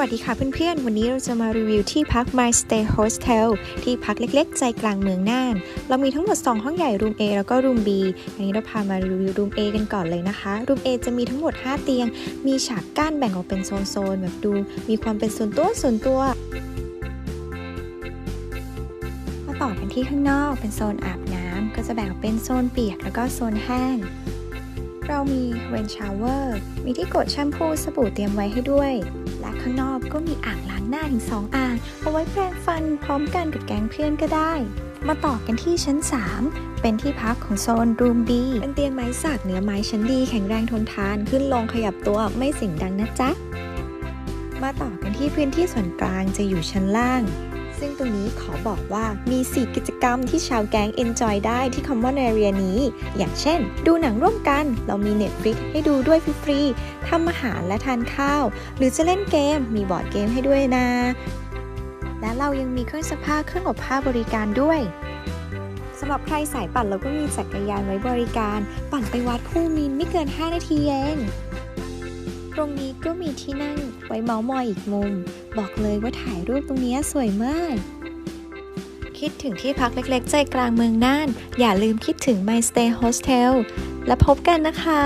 วัสดีค่ะเพื่อนๆ วันนี้เราจะมารีวิวที่พัก My Stay Hostel ที่พักเล็กๆ ใจกลางเมืองน่าน เรามีทั้งหมด 2 ห้องใหญ่รูม A แล้วก็รูม B อันนี้เราพามารีวิวรูม A กันก่อนเลยนะคะรูม A จะมีทั้งหมด 5 เตียง มีฉากกั้นแบ่งออกเป็นโซนๆแบบดู มีความเป็นส่วนตัวส่วนตัวมาต่อกันที่ข้างนอกเป็นโซนอาบน้ำก็จะแบ่งเป็นโซนเปียกแล้วก็โซนแห้ง เรามีเวนชาวเวอร์มีที่กดแชมพูสบู่เตรียมไว้ให้ด้วย และข้างนอกก็มีอ่างล้างหน้าถึง 2 อ่าง เอาไว้แปรงฟันพร้อมกันกับแก๊งเพื่อนก็ได้ มาต่อกันที่ชั้น 3 เป็นที่พักของโซนรูม B เป็นเตียงไม้สักเนื้อไม้ชั้นดีแข็งแรงทนทานขึ้นลงขยับตัวไม่เสียงดังนะจ๊ะ มาต่อกันที่พื้นที่ส่วนกลางจะอยู่ชั้นล่าง ซึ่งตรงนี้ขอบอกว่ามี 4 กิจกรรมที่ชาวแก๊ง enjoy ได้ที่ Common Area นี้ อย่างเช่น ดูหนังร่วมกัน เรามี Netflix ให้ดูด้วยฟรีๆทำอาหารและทานข้าว หรือจะเล่นเกม มีบอร์ดเกมให้ด้วยนะ และเรายังมีเครื่องซักผ้าเครื่องอบผ้าบริการด้วยสำหรับใครสายปั่นเราก็มีจักรยานไว้บริการ ปั่นไปวัดคู่มินไม่เกิน 5 นาทีเอง ตรงนี้ก็มีที่นั่งไว้เมาส์มอยอีกมุม บอกเลยว่าถ่ายรูปตรงนี้สวยมาก คิดถึงที่พักเล็กๆ ใจกลางเมืองน่าน อย่าลืมคิดถึง My Stay Hostel และพบกันนะคะ